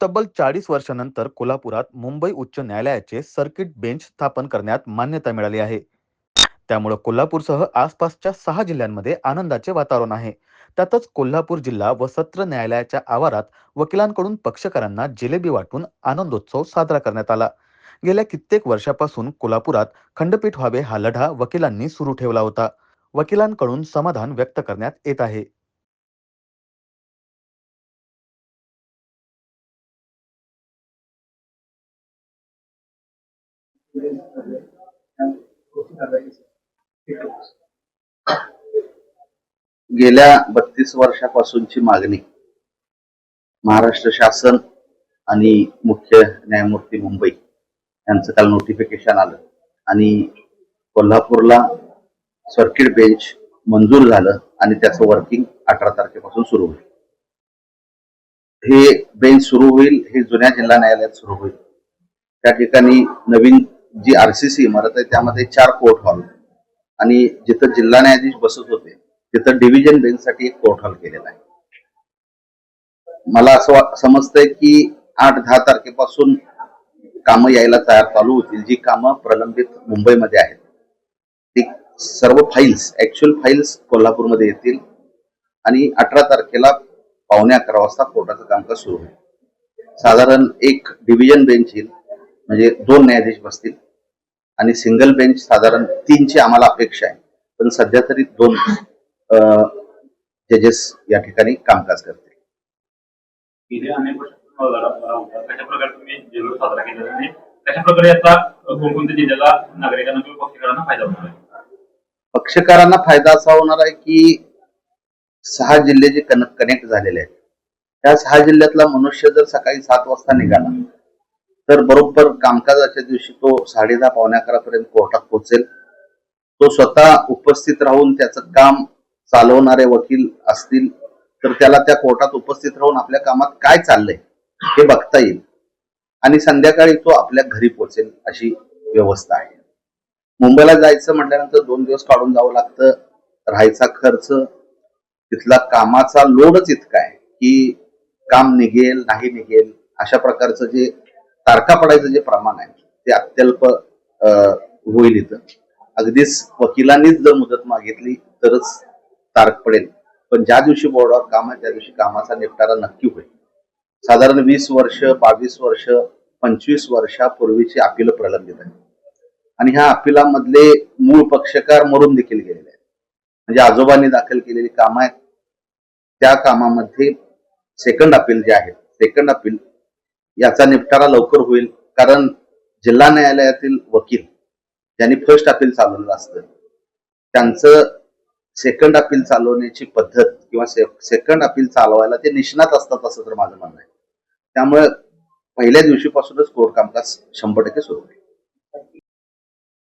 तब्बल चाळीस वर्षानंतर कोल्हापुरात मुंबई उच्च न्यायालयाचे सर्किट बेंच स्थापन करण्यात मान्यता मिळाली आहे. त्यामुळं कोल्हापूरसह आसपासच्या सहा जिल्ह्यांमध्ये आनंदाचे वातावरण आहे. त्यातच कोल्हापूर जिल्हा व सत्र न्यायालयाच्या आवारात वकिलांकडून पक्षकारांना जिलेबी वाटून आनंदोत्सव साजरा करण्यात आला. गेल्या कित्येक वर्षापासून कोल्हापुरात खंडपीठ व्हावे हा लढा वकिलांनी सुरू ठेवला होता. वकिलांकडून समाधान व्यक्त करण्यात येत आहे. गेल्या बत्तीस वर्षापासूनची मागणी. महाराष्ट्र शासन आणि मुख्य न्यायमूर्ती मुंबई यांचं काल नोटिफिकेशन आलं. आणि कोल्हापूरला सर्किट बेंच मंजूर झालं आणि त्याचं वर्किंग अठरा तारखेपासून सुरू होईल. हे बेंच सुरू होईल हे जुन्या जिल्हा न्यायालयात सुरू होईल. त्या ठिकाणी नवीन जी आरसीसी इमारत आहे त्यामध्ये चार कोर्ट हॉल आणि जिथं जिल्हा न्यायाधीश बसत होते तिथं डिव्हिजन बेंचसाठी एक कोर्ट हॉल केलेला आहे. मला असं समजतंय की आठ दहा तारखेपासून कामं यायला तयार चालू होतील. जी कामं प्रलंबित मुंबईमध्ये आहेत. ती सर्व फाईल्स ऍक्च्युअल फाईल्स कोल्हापूरमध्ये येतील. आणि अठरा तारखेला पावणे अकरा वाजता कोर्टाचं कामकाज सुरू होईल. साधारण एक डिव्हिजन बेंच येईल. म्हणजे दोन न्यायाधीश बसतील. आणि सिंगल बेंच साधारण तीनची आम्हाला अपेक्षा आहे. पण सध्या तरी दोन जजेस या ठिकाणी कामकाज करतील. पक्षकारांना फायदा असा होणार आहे की सहा जिल्हे जे कनेक्ट झालेले आहेत. त्या सहा जिल्ह्यातला मनुष्य जर सकाळी सात वाजता निघाला तर बरोबर कामकाजाच्या दिवशी तो साडे दहा पावणे अकरा पर्यंत कोर्टात पोहोचेल. तो स्वतः उपस्थित राहून त्याचं काम चालवणारे वकील असतील तर त्याला त्या कोर्टात उपस्थित राहून आपल्या कामात काय चाललंय हे बघता येईल. आणि संध्याकाळी तो आपल्या घरी पोहोचेल अशी व्यवस्था आहे. मुंबईला जायचं म्हटल्यानंतर दोन दिवस काढून जावं लागतं राहायचा खर्च तिथला कामाचा लोडच इतका आहे की काम निघेल नाही निघेल अशा प्रकारचं जे तारखा पडायचं जे प्रमाण आहे ते अत्यल्प अं, होईल इथं. अगदीच वकिलांनीच जर मुदत मागितली तरच तारख पडेल. पण ज्या दिवशी बोर्डावर काम आहे त्या दिवशी कामाचा निपटारा नक्की होईल. साधारण वीस वर्ष बावीस वर्ष पंचवीस वर्षापूर्वीची अपिल प्रलंबित आहे आणि ह्या अपिलामधले मूळ पक्षकार मरून देखील गेलेले आहेत. म्हणजे आजोबांनी दाखल केलेली कामं आहेत. त्या कामामध्ये सेकंड अपील जे आहे सेकंड अपील याचा निपटारा लवकर होईल कारण जिल्हा न्यायालयातील वकील ज्यांनी फर्स्ट अपील चालवलेलं असतं त्यांचं सेकंड अपील चालवण्याची पद्धत किंवा सेकंड अपील चालवायला ते निष्णात असतात असं तर माझं म्हणणं आहे. त्यामुळे पहिल्या दिवशीपासूनच कोर्ट कामकाज शंभर टक्के सुरू होईल.